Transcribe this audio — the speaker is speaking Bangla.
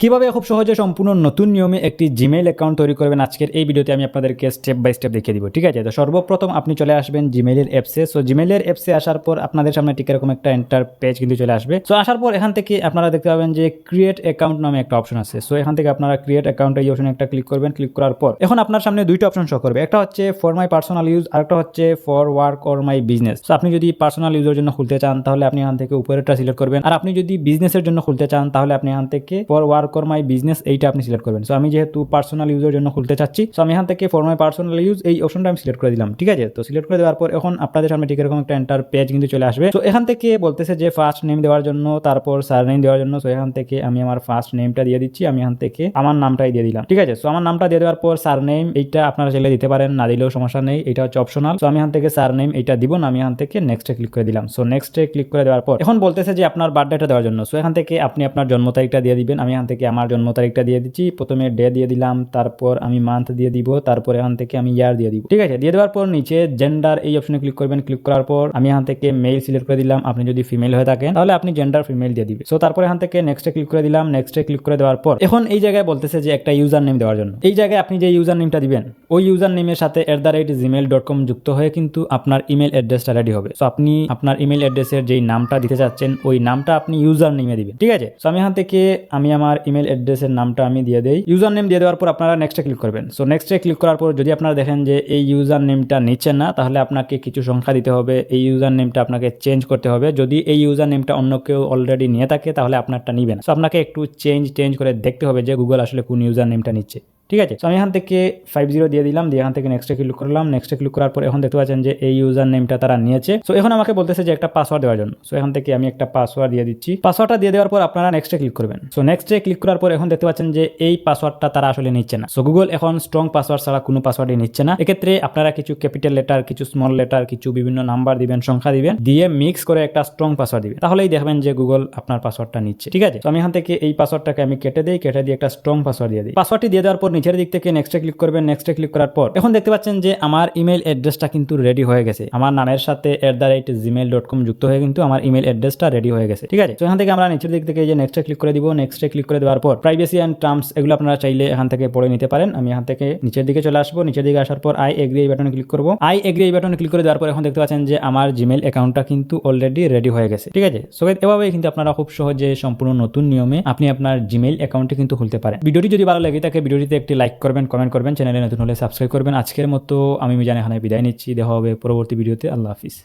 কীভাবে খুব সহজে সম্পূর্ণ নতুন নিয়মে একটি জিমেইল অ্যাকাউন্ট তৈরি করবেন আজকের এই ভিডিওতে আমি আপনাদেরকে স্টেপ বাই স্টেপ দেখিয়ে দিব, ঠিক আছে? তো সর্বপ্রথম আপনি চলে আসবেন জিমেইলের অ্যাপসে সো জিমেইলের অ্যাপসে আসার পর আপনাদের সামনে ঠিক এরকম একটা এন্টার পেজ কিন্তু চলে আসবে। সো আসার পর এখান থেকে আপনারা দেখতে পাবেন যে ক্রিয়েট অ্যাকাউন্ট নামে একটা অপশন আছে। সো এখান থেকে আপনারা ক্রিয়েট অ্যাকাউন্ট এই অপশনে একটা ক্লিক করবেন। ক্লিক করার পর এখন আপনার সামনে দুইটা অপশন শো করবে। একটা হচ্ছে ফর মাই পার্সোনাল ইউজ আর একটা হচ্ছে for work or my business so আপনি যদি পার্সোনাল ইউজের জন্য খুলতে চান, তাহলে আপনি এখান থেকে উপরেরটা সিলেক্ট করবেন। আর আপনি যদি বিজনেসের জন্য খুলতে চান, তাহলে আপনি এখান থেকে for work or my business এইটা আপনি সিলেক্ট করবেন। সো আমি যেহেতু পার্সোনাল ইউজের জন্য খুলতে চাচ্ছি সো আমি এখান থেকে ফর মাই পার্সোনাল ইউজ এই অপশনটা আমি সিলেক্ট করে দিলাম, ঠিক আছে? তো সিলেক্ট করে দেওয়ার পর এখন আপনাদের সামনে ঠিক এরকম একটা এন্টার পেজ কিন্তু চলে আসবে। তো এখান থেকে বলতেছে যে ফার্স্ট নেম দেওয়ার জন্য, তারপর সার নেম দেওয়ার জন্য সো এখান থেকে আমি আমার ফার্স্ট নেমটা দিয়ে দিচ্ছি, আমি এখান থেকে আমার নামটাই দিয়ে দিলাম, ঠিক আছে? সো আমার নামটা দিয়ে দেওয়ার পর সার নেম এইটা আপনারা চাইলে দিতে পারেন, না দিলেও সমস্যা নেই, এটা হচ্ছে অপশনাল সো আমি এখান থেকে সার নেম এইটা দিব না, আমি এখান থেকে নেক্সটে ক্লিক করে দিলাম। সো নেক্সটে ক্লিক করে দেওয়ার পর, এখন বলতেছে যে আপনার বার্থডেটা দেওয়ার জন্য। সো এখান থেকে আপনি আপনার জন্ম তারিখটা দিয়ে দিবেন, আমি এখান থেকে আমার জন্ম তারিখটা দিয়ে দিচ্ছি। প্রথমে ডে দিয়ে দিলাম, তারপর আমি মান্থ দিয়ে দিব, তারপর এখান থেকে আমি ইয়ার দিয়ে দিব। ঠিক আছে, দিয়ে দেওয়ার পর নিচে জেন্ডার এই অপশনে ক্লিক করবেন। ক্লিক করার পর আমি এখান থেকে মেল সিলেক্ট করে দিলাম। আপনি যদি ফিমেল হয়ে থাকেন, তাহলে আপনি জেন্ডার ফিমেল দিয়ে দিবে সো তারপর এখান থেকে নেক্সটে ক্লিক করে দিলাম। নেক্সটে ক্লিক করে দেওয়ার পর এখন এই জায়গায় বলতেছে যে একটা ইউজার নেম দেওয়ার জন্য। এই জায়গায় আপনি যে ইউজার নেমটা দিবেন, ওই ইউজার নেমের সাথে at the rate Gmail dot com যুক্ত হয়ে কিন্তু আপনার ইমেল অ্যাড্রেসটা রেডি হবে। সো আপনি আপনার ইমেল অ্যাড্রেসের যেই নামটা দিতে চাচ্ছেন, ওই নামটা আপনি ইউজার নেমে দিবেন। ঠিক আছে? সো আমি এখান থেকে, আমি আমার ইমেল অ্যাড্রেসের নামটা আমি দিয়ে দেই। ইউজার নেম দিয়ে দেওয়ার পর আপনারা নেক্সটে ক্লিক করবেন। সো নেক্সটে ক্লিক করার পর যদি আপনারা দেখেন যে এই ইউজার নেমটা নিচ্ছেন না, তাহলে আপনাকে কিছু সংখ্যা দিতে হবে। এই ইউজার নেমটা আপনাকে চেঞ্জ করতে হবে। যদি এই ইউজার নেমটা অন্য কেউ অলরেডি নিয়ে থাকে, তাহলে আপনারটা নিবেন সো আপনাকে একটু চেঞ্জ চেঞ্জ করে দেখতে হবে যে গুগল আসলে কোন ইউজার নেমটা নিচ্ছে। ঠিক আছে? আমি এখান থেকে ফাইভ জিরো দিয়ে দিলাম, দিয়ে এখান থেকে নেক্সটে ক্লিক করলাম নেক্সটে ক্লিক করার পর এখন দেখতে পাচ্ছেন যে এই ইউজার নেমটা তারা নিয়েছে। সো এখন আমাকে বলতেছে যে একটা পাসওয়ার্ড দেওয়ার জন্য। সো এখান থেকে আমি একটা পাসওয়ার্ড দিয়ে দিচ্ছি। পাসওয়ার্ডটা দিয়ে দেওয়ার পর আপনারা নেক্সটে ক্লিক করবেন। সো নেক্সটে ক্লিক করার পর এখন দেখতে পাচ্ছেন যে এই পাসওয়ার্ডটা তারা আসলে নিচ্ছে না। সো গুগল এখন স্ট্রং পাসওয়ার্ড ছাড়া কোনো পাসওয়ার্ডই নিচ্ছে না। এক্ষেত্রে আপনারা কিছু ক্যাপিটাল লেটার কিছু স্মল লেটার কিছু বিভিন্ন নাম্বার দিবেন, সংখ্যা দিবেন, দিয়ে মিক্স করে একটা স্ট্রং পাসওয়ার্ড দিবেন। তাহলেই দেখবেন যে গুগল আপনার পাসওয়ার্ডটা নিচ্ছে। ঠিক আছে? তো আমি এখান থেকে এই পাসওয়ার্ডটাকে আমি কেটে দিই, কেটে দিয়ে একটা স্ট্রং পাসওয়ার্ড দিয়ে দিই। পাসওয়ার্ডটি দিয়ে দেওয়ার পর নিচের দিক থেকে নেক্সটে ক্লিক করবেন নেক্সটে ক্লিক করার পর এখন দেখতে পাচ্ছেন যে আমার ইমেল অ্যাড্রেসটা কিন্তু রেডি হয়ে গেছে। আমার নামের সাথে at the rate Gmail dot com যুক্ত হয়ে কিন্তু আমার ইমেল অ্যাড্রেসটা রেডি হয়ে গেছে, ঠিক আছে? তো এখান থেকে আমরা নিচের দিক থেকে যে নেক্সটে ক্লিক করে দিব নেক্সটে ক্লিক করে দেওয়ার পর প্রাইভেসি অ্যান্ড টার্মস এগুলো আপনারা চাইলে এখান থেকে পড়ে নিতে পারেন। আমি এখান থেকে নিচের দিকে চলে আসব, নিচের দিকে আসার পর আই এগ্রি এই বাটনে ক্লিক করব। আই এগ্রি এই বাটনে ক্লিক করে দেওয়ার পর এখন দেখতে পাচ্ছেন যে আমার জিমেল অ্যাকাউন্টটা কিন্তু অলরেডি রেডি হয়ে গেছে, ঠিক আছে? সো এভাবেই কিন্তু আপনারা খুব সহজে সম্পূর্ণ নতুন নিয়মে আপনি আপনার জিমেল অ্যাকাউন্টে কিন্তু খুলতে পারেন। ভিডিওটি যদি ভালো লাগে তাকে ভিডিওটিতে একটি লাইক করবেন কমেন্ট করবেন চ্যানেলে নতুন হলে সাবস্ক্রাইব করবেন। আজকের মতো আমি মিজান এখানে বিদায় নিচ্ছি। দেখা হবে পরবর্তী ভিডিওতে আল্লাহ হাফিজ।